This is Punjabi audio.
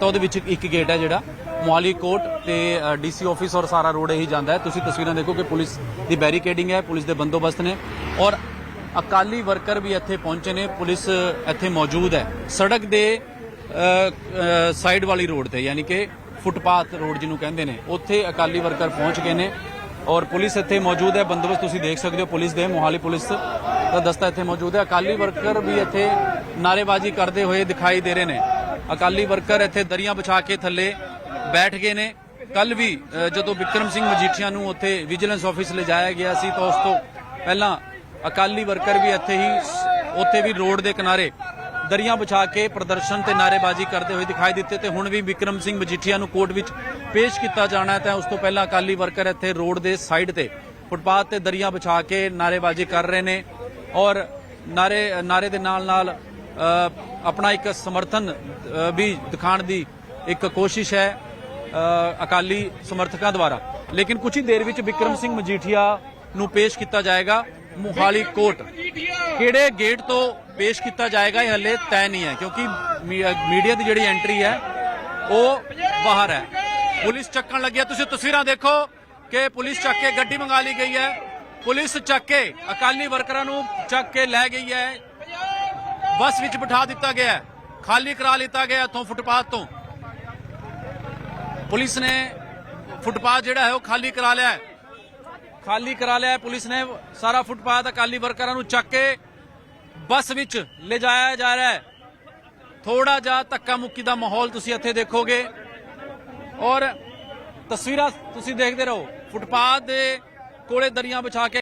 ਤਾਂ ਉਹਦੇ ਵਿੱਚ ਇੱਕ ਗੇਟ ਹੈ ਜਿਹੜਾ, ਮੋਹਾਲੀ ਕੋਰਟ ਤੇ ਡੀਸੀ ਆਫਿਸ ਔਰ ਸਾਰਾ ਰੋਡ ਇਹੀ ਜਾਂਦਾ ਹੈ। ਤੁਸੀਂ ਤਸਵੀਰਾਂ ਦੇਖੋ ਕਿ ਪੁਲਿਸ ਦੀ ਬੈਰੀਕੇਡਿੰਗ ਹੈ, ਪੁਲਿਸ ਦੇ ਬੰਦੋਬਸਤ ਨੇ ਔਰ ਅਕਾਲੀ ਵਰਕਰ ਵੀ ਇੱਥੇ ਪਹੁੰਚੇ ਨੇ, ਪੁਲਿਸ ਇੱਥੇ ਮੌਜੂਦ ਹੈ। ਸੜਕ ਦੇ ਸਾਈਡ ਵਾਲੀ ਰੋਡ ਤੇ, ਯਾਨੀ ਕਿ ਫੁੱਟਪਾਥ ਰੋਡ ਜਿਹਨੂੰ ਕਹਿੰਦੇ ਨੇ, ਉੱਥੇ ਅਕਾਲੀ ਵਰਕਰ ਪਹੁੰਚ ਗਏ ਨੇ ਔਰ ਪੁਲਿਸ ਇੱਥੇ ਮੌਜੂਦ ਹੈ। ਬੰਦੋਬਸਤ ਤੁਸੀਂ ਦੇਖ ਸਕਦੇ ਹੋ ਪੁਲਿਸ ਦੇ, ਮੋਹਾਲੀ ਪੁਲਿਸ ਦਾ ਦਸਤਾ ਇੱਥੇ ਮੌਜੂਦ ਹੈ। ਅਕਾਲੀ ਵਰਕਰ ਵੀ ਇੱਥੇ ਨਾਰੇਬਾਜ਼ੀ ਕਰਦੇ ਹੋਏ ਦਿਖਾਈ ਦੇ ਰਹੇ ਨੇ। ਅਕਾਲੀ ਵਰਕਰ ਇੱਥੇ ਦਰੀਆਂ ਵਿਛਾ ਕੇ ਥੱਲੇ ਬੈਠ ਗਏ ਨੇ। ਕੱਲ ਵੀ ਜਦੋਂ ਵਿਕਰਮ ਸਿੰਘ ਮਜੀਠੀਆ ਨੂੰ ਉੱਥੇ ਵਿਜੀਲੈਂਸ ਆਫਿਸ ਲਿਜਾਇਆ ਗਿਆ ਸੀ, ਤਾਂ ਉਸ ਤੋਂ ਪਹਿਲਾਂ ਅਕਾਲੀ ਵਰਕਰ ਵੀ ਇੱਥੇ ਹੀ ਉੱਥੇ ਵੀ ਰੋਡ ਦੇ ਕਿਨਾਰੇ ਦਰੀਆਂ ਵਿਛਾ ਕੇ ਪ੍ਰਦਰਸ਼ਨ ਤੇ ਨਾਰੇਬਾਜ਼ੀ ਕਰਦੇ ਹੋਏ ਦਿਖਾਈ ਦਿੱਤੇ ਤੇ ਹੁਣ ਵੀ ਵਿਕਰਮ ਸਿੰਘ ਮਜੀਠੀਆ ਨੂੰ ਕੋਰਟ ਵਿੱਚ ਪੇਸ਼ ਕੀਤਾ ਜਾਣਾ ਹੈ, ਤਾਂ ਉਸ ਤੋਂ ਪਹਿਲਾਂ ਅਕਾਲੀ ਵਰਕਰ ਇੱਥੇ ਰੋਡ ਦੇ ਸਾਈਡ ਤੇ ਫੁੱਟਪਾਥ ਤੇ ਦਰੀਆਂ ਵਿਛਾ ਕੇ ਨਾਰੇਬਾਜ਼ੀ ਕਰ ਰਹੇ ਨੇ ਔਰ ਨਾਰੇ ਨਾਰੇ ਦੇ ਨਾਲ ਨਾਲ ਆਪਣਾ ਇੱਕ ਸਮਰਥਨ ਵੀ ਦਿਖਾਉਣ ਦੀ ਇੱਕ ਕੋਸ਼ਿਸ਼ ਹੈ ਅਕਾਲੀ ਸਮਰਥਕਾਂ ਦੁਆਰਾ। ਲੇਕਿਨ ਕੁਝ ਹੀ ਦੇਰ ਵਿੱਚ ਵਿਕਰਮ ਸਿੰਘ ਮਜੀਠੀਆ ਨੂੰ ਪੇਸ਼ ਕੀਤਾ ਜਾਏਗਾ ਮੁਹਾਲੀ ਕੋਰਟ। ਕਿਹੜੇ ਗੇਟ ਤੋਂ ਪੇਸ਼ ਕੀਤਾ ਜਾਏਗਾ ਇਹ ਹਲੇ ਤੈਅ ਨਹੀਂ ਹੈ ਕਿਉਂਕਿ ਮੀਡੀਆ ਦੀ ਜਿਹੜੀ ਐਂਟਰੀ ਹੈ ਉਹ ਬਾਹਰ ਹੈ। ਪੁਲਿਸ ਚੱਕਣ ਲੱਗਿਆ ਤੁਸੀਂ ਤਸਵੀਰਾਂ ਦੇਖੋ ਕਿ ਪੁਲਿਸ ਚੱਕ ਕੇ ਗੱਡੀ ਮੰਗਾ ਲਈ ਗਈ ਹੈ। ਪੁਲਿਸ ਚੱਕ ਕੇ ਅਕਾਲੀ ਵਰਕਰਾਂ ਨੂੰ ਚੱਕ ਕੇ ਲੈ ਗਈ ਹੈ। ਬੱਸ ਵਿੱਚ ਬਿਠਾ ਦਿੱਤਾ ਗਿਆ ਖਾਲੀ ਕਰਾ ਲਿੱਤਾ ਗਿਆ ਇੱਥੋਂ ਫੁੱਟਪਾਥ ਤੋਂ। ਪੁਲਿਸ ਨੇ ਫੁੱਟਪਾਥ ਜਿਹੜਾ ਹੈ ਉਹ ਖਾਲੀ ਕਰਾ ਲਿਆ ਖਾਲੀ ਕਰਾ ਲਿਆ ਪੁਲਿਸ ਨੇ ਸਾਰਾ ਫੁੱਟਪਾਥ ਅਕਾਲੀ ਵਰਕਰਾਂ ਨੂੰ ਚੱਕ ਕੇ ਬੱਸ ਵਿੱਚ ਲਿਜਾਇਆ ਜਾ ਰਿਹਾ ਹੈ। ਥੋੜਾ ਜਿਹਾ ਧੱਕਾ ਮੁੱਕੀ ਦਾ ਮਾਹੌਲ ਤੁਸੀਂ ਇੱਥੇ ਦੇਖੋਗੇ। ਔਰ ਤਸਵੀਰਾਂ ਤੁਸੀਂ ਦੇਖਦੇ ਰਹੋ। ਫੁੱਟਪਾਥ ਦੇ ਕੋਲੇ ਦਰੀਆਂ ਵਿਛਾ ਕੇ